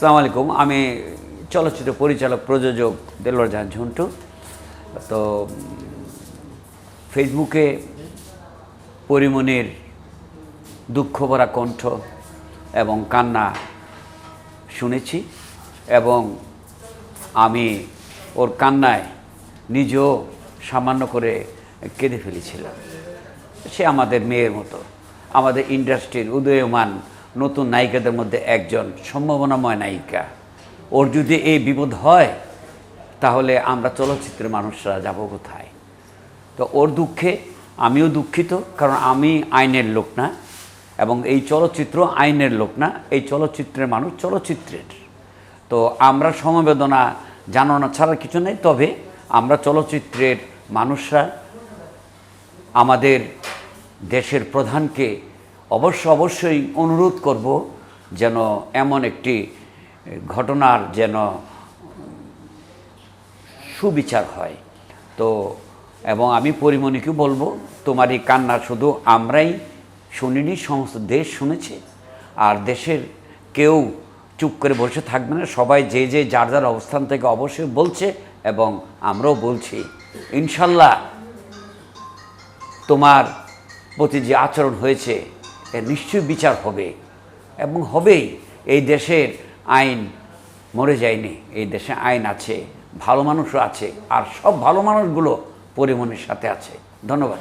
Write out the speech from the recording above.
আসসালামু আলাইকুম। আমি চলচ্চিত্র পরিচালক, প্রযোজক দেলোয়ার জাহান ঝন্টু। তো, ফেসবুকে পরিমণির দুঃখ ভরা কণ্ঠ এবং কান্না শুনেছি এবং আমি ওর কান্নায় নিজেও সামান্য করে কেঁদে ফেলেছিলাম। সে আমাদের মেয়ের মতো, আমাদের ইন্ডাস্ট্রির উদীয়মান নতুন নায়িকাদের মধ্যে একজন সম্ভাবনাময় নায়িকা। ওর যদি এই বিপদ হয়, তাহলে আমরা চলচ্চিত্রের মানুষরা যাব কোথায়? তো ওর দুঃখে আমিও দুঃখিত, কারণ আমি আইনের লোক না, এবং এই চলচ্চিত্র আইনের লোক না, এই চলচ্চিত্রের মানুষ চলচ্চিত্রের। তো আমরা সমবেদনা জানানো ছাড়া কিছু নেই, তবে আমরা চলচ্চিত্রের মানুষরা আমাদের দেশের প্রধানকে অবশ্য অবশ্যই অনুরোধ করব যেন এমন একটি ঘটনার যেন সুবিচার হয়। তো, এবং আমি পরিমণিকে বলব তোমার এই কান্না শুধু আমরাই শুনিনি, সমস্ত দেশ শুনেছে। আর দেশের কেউ চুপ করে বসে থাকবে না, সবাই যে যে যার যার অবস্থান থেকে অবশ্যই বলছে এবং আমরাও বলছি। ইনশাল্লাহ তোমার প্রতি যে আচরণ হয়েছে এর নিশ্চয়ই বিচার হবে। এবং হবেই। এই দেশের আইন মরে যায়নি। এই দেশে আইন আছে, ভালো মানুষও আছে, আর সব ভালো মানুষগুলো পরিমণের সাথে আছে। ধন্যবাদ।